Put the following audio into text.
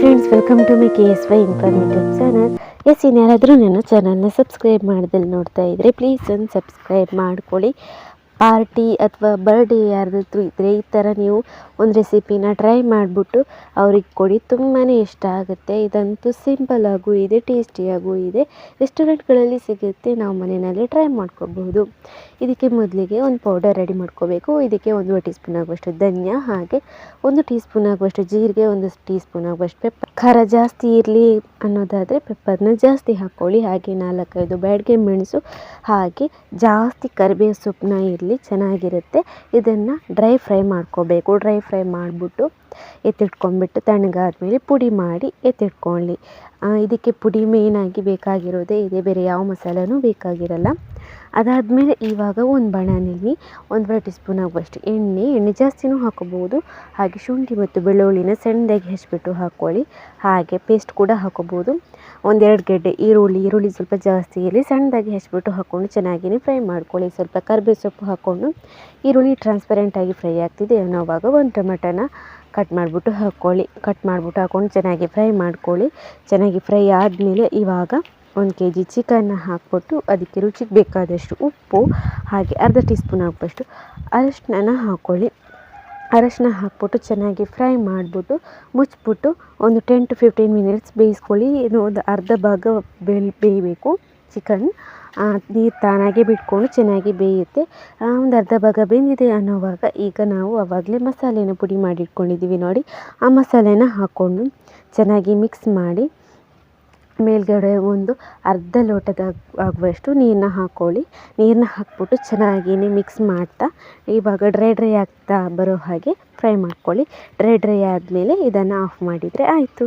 Friends welcome to my K S Y informative channel S ಇನ್ಯಾರಾದರೂ ನನ್ನ ಚಾನಲ್ನ subscribe ಮಾಡ್ದಲ್ಲಿ ನೋಡ್ತಾ ಇದ್ದರೆ ಪ್ಲೀಸ್ ಒಂದು ಸಬ್ಸ್ಕ್ರೈಬ್ ಮಾಡ್ಕೊಳ್ಳಿ. ಪಾರ್ಟಿ ಅಥವಾ ಬರ್ಡೇ ಯಾರ್ದಾದ್ರು ಇದ್ದರೆ ಈ ಥರ ನೀವು ಒಂದು ರೆಸಿಪಿನ ಟ್ರೈ ಮಾಡಿಬಿಟ್ಟು ಅವ್ರಿಗೆ ಕೊಡಿ. ತುಂಬಾ ಇಷ್ಟ ಆಗುತ್ತೆ. ಇದಂತೂ ಸಿಂಪಲ್ ಆಗೂ ಇದೆ ಟೇಸ್ಟಿಯಾಗೂ ಇದೆ. ರೆಸ್ಟೋರೆಂಟ್ಗಳಲ್ಲಿ ಸಿಗುತ್ತೆ. ನಾವು ಮನೆಯಲ್ಲಿ ಟ್ರೈ ಮಾಡ್ಕೋಬಹುದು. ಇದಕ್ಕೆ ಮೊದಲಿಗೆ ಒಂದು ಪೌಡರ್ ರೆಡಿ ಮಾಡ್ಕೋಬೇಕು. ಇದಕ್ಕೆ ಒಂದು ಟೀ ಸ್ಪೂನ್ ಆಗುವಷ್ಟು ಧನಿಯಾ ಹಾಗೆ ಒಂದು ಟೀ ಸ್ಪೂನ್ ಆಗುವಷ್ಟು ಜೀರಿಗೆ, ಒಂದು ಟೀ ಸ್ಪೂನ್ ಆಗುವಷ್ಟು ಪೆಪ್ಪರ್ ಖಾರ ಜಾಸ್ತಿ ಇರಲಿ ಅನ್ನೋದಾದರೆ ಪೆಪ್ಪರ್ನ ಜಾಸ್ತಿ ಹಾಕ್ಕೊಳ್ಳಿ ಹಾಗೆ ನಾಲ್ಕೈದು ಬ್ಯಾಡ್ಗೆ ಮೆಣಸು, ಹಾಗೆ ಜಾಸ್ತಿ ಕರಿಬೇವು ಸೊಪ್ಪನ್ನ ಇರಲಿ, ಚೆನ್ನಾಗಿರುತ್ತೆ. ಇದನ್ನು ಡ್ರೈ ಫ್ರೈ ಮಾಡ್ಕೋಬೇಕು. ಡ್ರೈ ಫ್ರೈ ಮಾಡಿಬಿಟ್ಟು ಎತ್ತಿಟ್ಕೊಂಡ್ಬಿಟ್ಟು ತಣ್ಣಗಾದ್ಮೇಲೆ ಪುಡಿ ಮಾಡಿ ಎತ್ತಿಟ್ಕೊಳ್ಳಿ. ಇದಕ್ಕೆ ಪುಡಿ ಮೇಯ್ನಾಗಿ ಬೇಕಾಗಿರೋದೇ ಇದೆ. ಬೇರೆ ಯಾವ ಮಸಾಲನೂ ಬೇಕಾಗಿರಲ್ಲ. ಅದಾದಮೇಲೆ ಇವಾಗ ಒಂದು ಬಾಣಲೆಯಲ್ಲಿ ಒಂದೂವರೆ ಟೀ ಸ್ಪೂನ್ ಆಗುವಷ್ಟು ಎಣ್ಣೆ ಎಣ್ಣೆ ಜಾಸ್ತಿನೂ ಹಾಕೋಬೋದು ಹಾಗೆ ಶುಂಠಿ ಮತ್ತು ಬೆಳ್ಳುಳ್ಳಿನ ಸಣ್ಣದಾಗಿ ಹೆಚ್ಚಿಬಿಟ್ಟು ಹಾಕ್ಕೊಳ್ಳಿ ಹಾಗೆ ಪೇಸ್ಟ್ ಕೂಡ ಹಾಕೋಬೋದು ಒಂದೆರಡು ಗೆಡ್ಡೆ ಈರುಳ್ಳಿ ಈರುಳ್ಳಿ ಸ್ವಲ್ಪ ಜಾಸ್ತಿ ಇರಲಿ ಸಣ್ಣದಾಗಿ ಹೆಚ್ಚಿಬಿಟ್ಟು ಹಾಕ್ಕೊಂಡು ಚೆನ್ನಾಗಿಯೇ ಫ್ರೈ ಮಾಡ್ಕೊಳ್ಳಿ. ಸ್ವಲ್ಪ ಕರಿಬೇವು ಸೊಪ್ಪು ಹಾಕ್ಕೊಂಡು ಈರುಳ್ಳಿ ಟ್ರಾನ್ಸ್ಪರೆಂಟಾಗಿ ಫ್ರೈ ಆಗ್ತಿದೆ. ಅನ್ನೋವಾಗ ಒಂದು ಟೊಮೆಟೊನ ಕಟ್ ಮಾಡಿಬಿಟ್ಟು ಹಾಕ್ಕೊಳ್ಳಿ ಕಟ್ ಮಾಡಿಬಿಟ್ಟು ಹಾಕ್ಕೊಂಡು ಚೆನ್ನಾಗಿ ಫ್ರೈ ಮಾಡ್ಕೊಳ್ಳಿ. ಚೆನ್ನಾಗಿ ಫ್ರೈ ಆದಮೇಲೆ ಇವಾಗ ಒಂದು ಕೆ ಜಿ ಚಿಕನ್ನ ಹಾಕ್ಬಿಟ್ಟು ಅದಕ್ಕೆ ರುಚಿಗೆ ಬೇಕಾದಷ್ಟು ಉಪ್ಪು, ಹಾಗೆ ಅರ್ಧ ಟೀ ಸ್ಪೂನ್ ಹಾಕುವಷ್ಟು ಅರಶಿನ ಹಾಕ್ಕೊಳ್ಳಿ ಅರಶಿನ ಹಾಕ್ಬಿಟ್ಟು ಚೆನ್ನಾಗಿ ಫ್ರೈ ಮಾಡಿಬಿಟ್ಟು ಮುಚ್ಚಿಬಿಟ್ಟು ಒಂದು ಟೆನ್ ಟು ಫಿಫ್ಟೀನ್ ಮಿನಿಟ್ಸ್ ಬೇಯಿಸ್ಕೊಳ್ಳಿ. ಏನು ಒಂದು ಅರ್ಧ ಭಾಗ ಬೇಯ್, ಬೇಯಬೇಕು ಚಿಕನ್. ನೀರು ತಾನಾಗೆ ಬಿಟ್ಕೊಂಡು ಚೆನ್ನಾಗಿ ಬೇಯುತ್ತೆ. ಒಂದು ಅರ್ಧ ಭಾಗ ಬೆಂದಿದೆ ಅನ್ನೋವಾಗ ಈಗ ನಾವು ಆವಾಗಲೇ ಮಸಾಲೆನ ಪುಡಿ ಮಾಡಿ ಇಟ್ಕೊಂಡಿದ್ದೀವಿ ನೋಡಿ. ಆ ಮಸಾಲೆನ ಹಾಕ್ಕೊಂಡು ಚೆನ್ನಾಗಿ ಮಿಕ್ಸ್ ಮಾಡಿ ಮೇಲ್ಗಡೆ ಒಂದು ಅರ್ಧ ಲೋಟದ ಆಗುವಷ್ಟು ನೀರನ್ನ ಹಾಕ್ಕೊಳ್ಳಿ ನೀರನ್ನ ಹಾಕ್ಬಿಟ್ಟು ಚೆನ್ನಾಗಿಯೇ ಮಿಕ್ಸ್ ಮಾಡ್ತಾ, ಇವಾಗ ಡ್ರೈ ಡ್ರೈ ಆಗ್ತಾ ಬರೋ ಹಾಗೆ ಫ್ರೈ ಮಾಡ್ಕೊಳ್ಳಿ. ಡ್ರೈ ಡ್ರೈ ಆದಮೇಲೆ ಇದನ್ನು ಆಫ್ ಮಾಡಿದರೆ ಆಯಿತು.